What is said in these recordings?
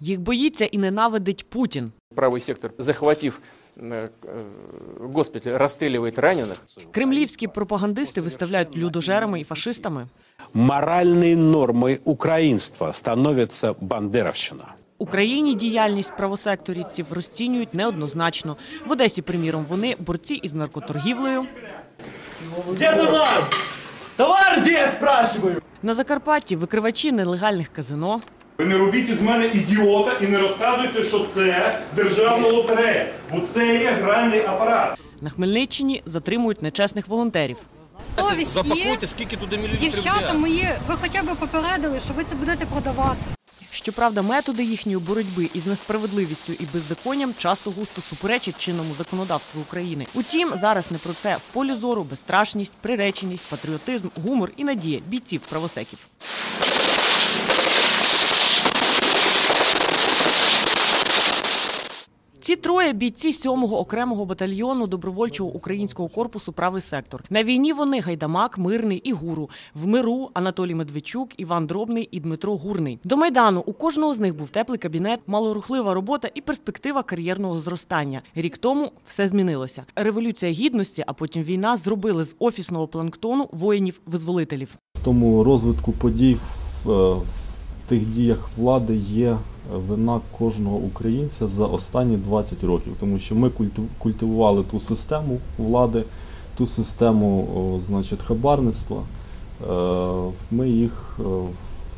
Їх боїться і ненавидить Путін. Правый сектор, захватив э, э, госпиталь, расстреливает раненых. Кремлівські пропагандисти виставляють людожерами і фашистами. Моральной нормой украинства становится бандеровщина. Україні діяльність правосекторівців розцінюють неоднозначно. В Одесі, приміром, вони борці із наркоторгівлею. Где товар? Товар где, я спрашиваю? На Закарпатті викривачі нелегальних казино. Ви не робіть із мене ідіота і не розказуйте, що це державна лотерея, бо це є гральний апарат. На Хмельниччині затримують нечесних волонтерів. Совість є. скільки туди мілілітрів Дівчата мої, ви хоча б попередили, що ви це будете продавати. Щоправда, методи їхньої боротьби із несправедливістю і беззаконням часто густо суперечать чинному законодавству України. Утім, зараз не про це в полі зору безстрашність, приреченість, патріотизм, гумор і надія бійців правосеків. Ці троє бійці 7-го окремого батальйону добровольчого українського корпусу Правий сектор. На війні вони Гайдамак, Мирний і Гуру. В миру Анатолій Медведчук, Іван Дробний і Дмитро Гурний. До майдану у кожного з них був теплий кабінет, малорухлива робота і перспектива кар'єрного зростання. Рік тому все змінилося. Революція гідності, а потім війна зробили з офісного планктону воїнів-визволителів. В тому розвитку подій в, е, в тих діях влади є вина кожного українця за останні 20 років, тому що ми культи- культивували ту систему влади, ту систему значить, хабарництва. Е, Ми їх е,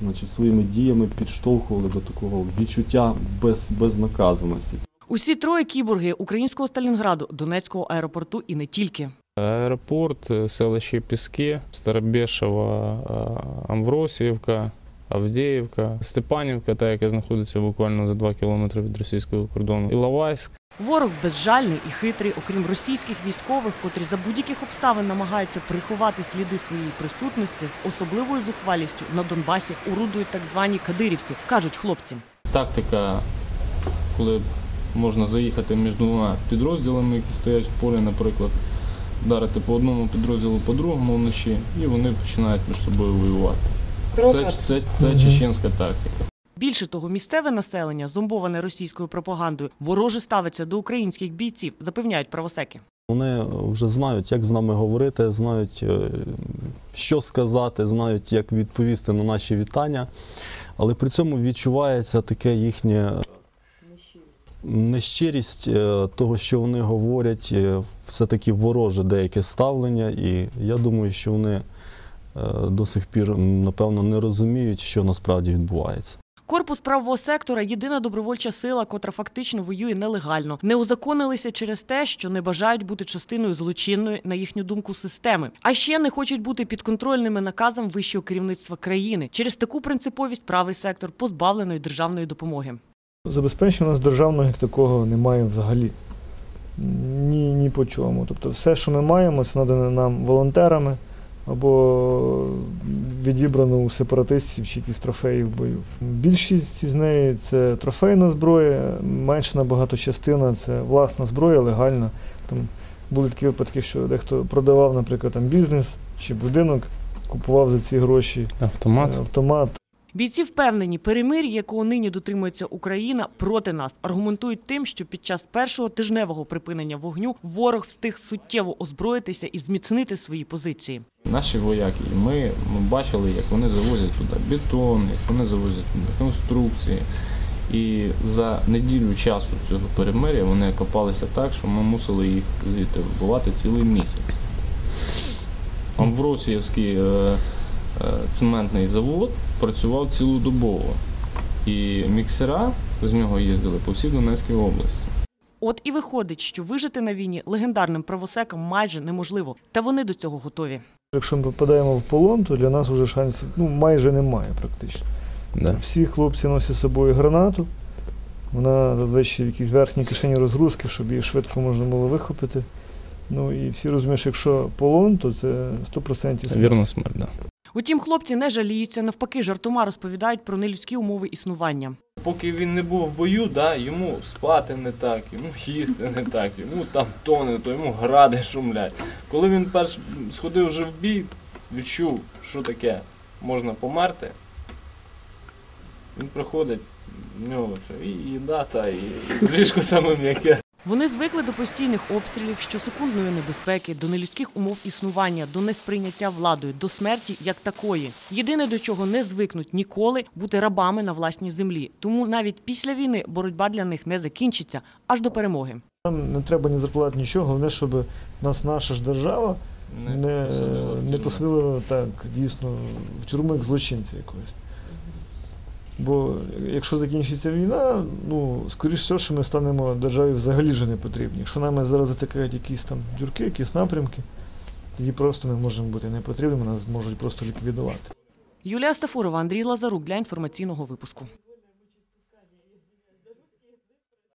значить, своїми діями підштовхували до такого відчуття без, безнаказаності. Усі троє кіборги українського Сталінграду, Донецького аеропорту і не тільки. Аеропорт, е, селище Піски, Старобєшева, е, Амвросіївка, Авдіївка, Степанівка, та яка знаходиться буквально за 2 кілометри від російського кордону, Іловайськ. Ворог безжальний і хитрий, окрім російських військових, котрі за будь-яких обставин намагаються приховати сліди своєї присутності з особливою зухвалістю на Донбасі орудують так звані кадирівці, кажуть хлопці. Тактика, коли можна заїхати між двома підрозділами, які стоять в полі, наприклад, вдарити по одному підрозділу, по другому вночі, і вони починають між собою воювати. Це, це, це чеченська тактика. Більше того, місцеве населення, зомбоване російською пропагандою, вороже ставиться до українських бійців, запевняють правосеки. Вони вже знають, як з нами говорити, знають, е, що сказати, знають, як відповісти на наші вітання. Але при цьому відчувається таке їхнє нещирість е, того, що вони говорять, е, все-таки вороже деяке ставлення. І я думаю, що вони е, до сих пір, напевно, не розуміють, що насправді відбувається. Корпус правого сектора єдина добровольча сила, котра фактично воює нелегально. Не узаконилися через те, що не бажають бути частиною злочинної, на їхню думку, системи. А ще не хочуть бути підконтрольними наказом вищого керівництва країни. Через таку принциповість правий сектор позбавленої державної допомоги. Забезпечення у нас державного як такого немає взагалі. Ні, ні по чому. Тобто все, що ми маємо, це надане нам волонтерами або відібрано у сепаратистів чи якісь трофеї в бою. Більшість з неї це трофейна зброя, менша набагато частина це власна зброя, легальна. Там були такі випадки, що дехто продавав, наприклад, там бізнес чи будинок, купував за ці гроші Автомат. е, автомат. Бійці впевнені, перемир'я, якого нині дотримується Україна, проти нас. Аргументують тим, що під час першого тижневого припинення вогню ворог встиг суттєво озброїтися і зміцнити свої позиції. Наші вояки, ми, ми бачили, як вони завозять туди бетон, як вони завозять туди конструкції. І за неділю часу цього перемир'я вони копалися так, що ми мусили їх звідти вибивати цілий місяць. Амвросіївський е, цементний завод працював цілодобово. І міксера з нього їздили по всій Донецькій області. От і виходить, що вижити на війні легендарним правосекам майже неможливо, та вони до цього готові. Якщо ми попадаємо в полон, то для нас вже шансів ну, майже немає практично. Всі хлопці носять з собою гранату. Вона зазвичай в якійсь верхній кишені розгрузки, щоб її швидко можна було вихопити. Ну і всі розуміють, що якщо полон, то це 100% смерть. Вірна смерть, да. Утім, хлопці не жаліються, навпаки, жартома розповідають про нелюдські умови існування. Поки він не був в бою, да, йому спати не так, йому їсти не так, йому там то не то, йому гради шумлять. Коли він перш сходив вже в бій, відчув, що таке можна померти, він приходить, В нього все, і їда, та, і ліжко саме м'яке. Вони звикли до постійних обстрілів, щосекундної небезпеки, до нелюдських умов існування, до несприйняття владою, до смерті як такої. Єдине, до чого не звикнуть ніколи бути рабами на власній землі. Тому навіть після війни боротьба для них не закінчиться аж до перемоги. Нам не треба ні зарплат, нічого, головне, щоб нас наша ж держава не, не посадила так, дійсно, в тюрму як злочинця якогось. Бо якщо закінчиться війна, ну, скоріш все, що ми станемо державі взагалі вже не потрібні. Якщо нами зараз затикають якісь там дюрки, якісь напрямки, тоді просто ми можемо бути не потрібними, нас можуть просто ліквідувати. Юлія Стафурова, Андрій Лазарук для інформаційного випуску.